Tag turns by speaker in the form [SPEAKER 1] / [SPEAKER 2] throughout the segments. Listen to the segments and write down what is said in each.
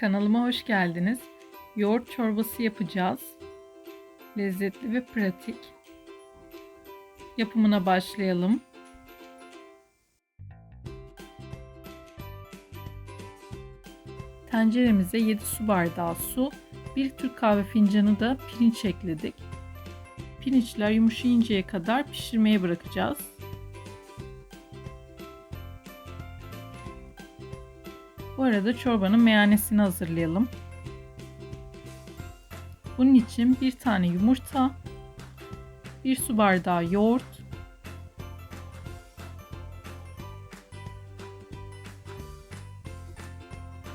[SPEAKER 1] Kanalıma hoş geldiniz. Yoğurt çorbası yapacağız. Lezzetli ve pratik. Yapımına başlayalım. Tenceremize 7 su bardağı su, 1 Türk kahve fincanı da pirinç ekledik. Pirinçler yumuşayıncaya kadar pişirmeye bırakacağız. Bu arada çorbanın meyanesini hazırlayalım. Bunun için bir tane yumurta, bir su bardağı yoğurt,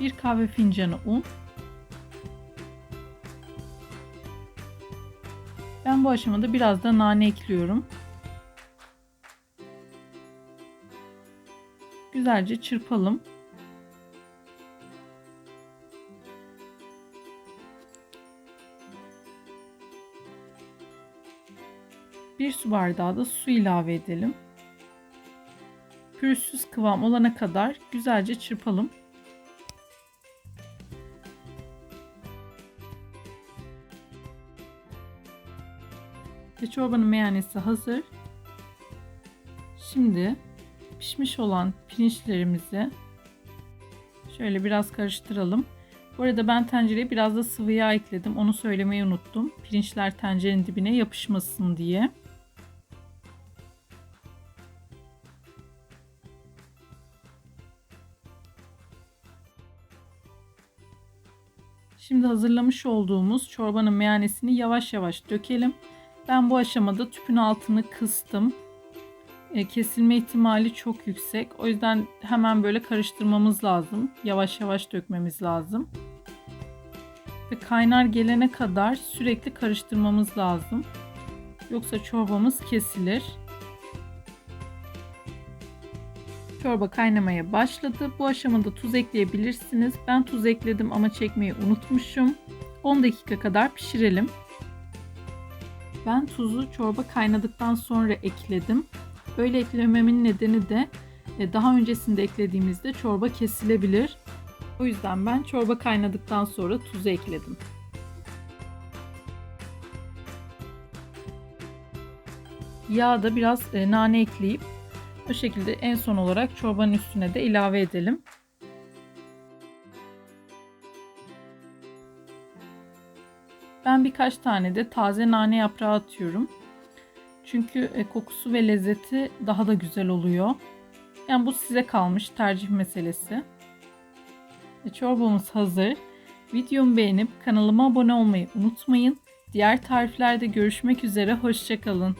[SPEAKER 1] bir kahve fincanı un, Ben bu aşamada biraz da nane ekliyorum. Güzelce çırpalım. Bir su bardağı da su ilave edelim. Pürüzsüz kıvam olana kadar güzelce çırpalım. Ve çorbanın meyanesi hazır. Şimdi pişmiş olan pirinçlerimizi şöyle biraz karıştıralım. Bu arada ben tencereye biraz da sıvı yağ ekledim. Onu söylemeyi unuttum. Pirinçler tencerenin dibine yapışmasın diye. Şimdi hazırlamış olduğumuz çorbanın meyanesini yavaş yavaş dökelim. Ben bu aşamada tüpün altını kıstım. E, kesilme ihtimali çok yüksek. O yüzden hemen böyle karıştırmamız lazım. Yavaş yavaş dökmemiz lazım. Ve kaynar gelene kadar sürekli karıştırmamız lazım. Yoksa çorbamız kesilir. Çorba kaynamaya başladı. Bu aşamada tuz ekleyebilirsiniz. Ben tuz ekledim ama çekmeyi unutmuşum. 10 dakika kadar pişirelim. Ben tuzu çorba kaynadıktan sonra ekledim. Böyle eklememin nedeni de e, daha öncesinde eklediğimizde çorba kesilebilir. O yüzden ben çorba kaynadıktan sonra tuzu ekledim. Yağa da biraz e, nane ekleyip bu şekilde en son olarak çorbanın üstüne de ilave edelim. Ben birkaç tane de taze nane yaprağı atıyorum. Çünkü e, kokusu ve lezzeti daha da güzel oluyor. Yani bu size kalmış tercih meselesi. E, çorbamız hazır. Videomu beğenip kanalıma abone olmayı unutmayın. Diğer tariflerde görüşmek üzere. Hoşçakalın.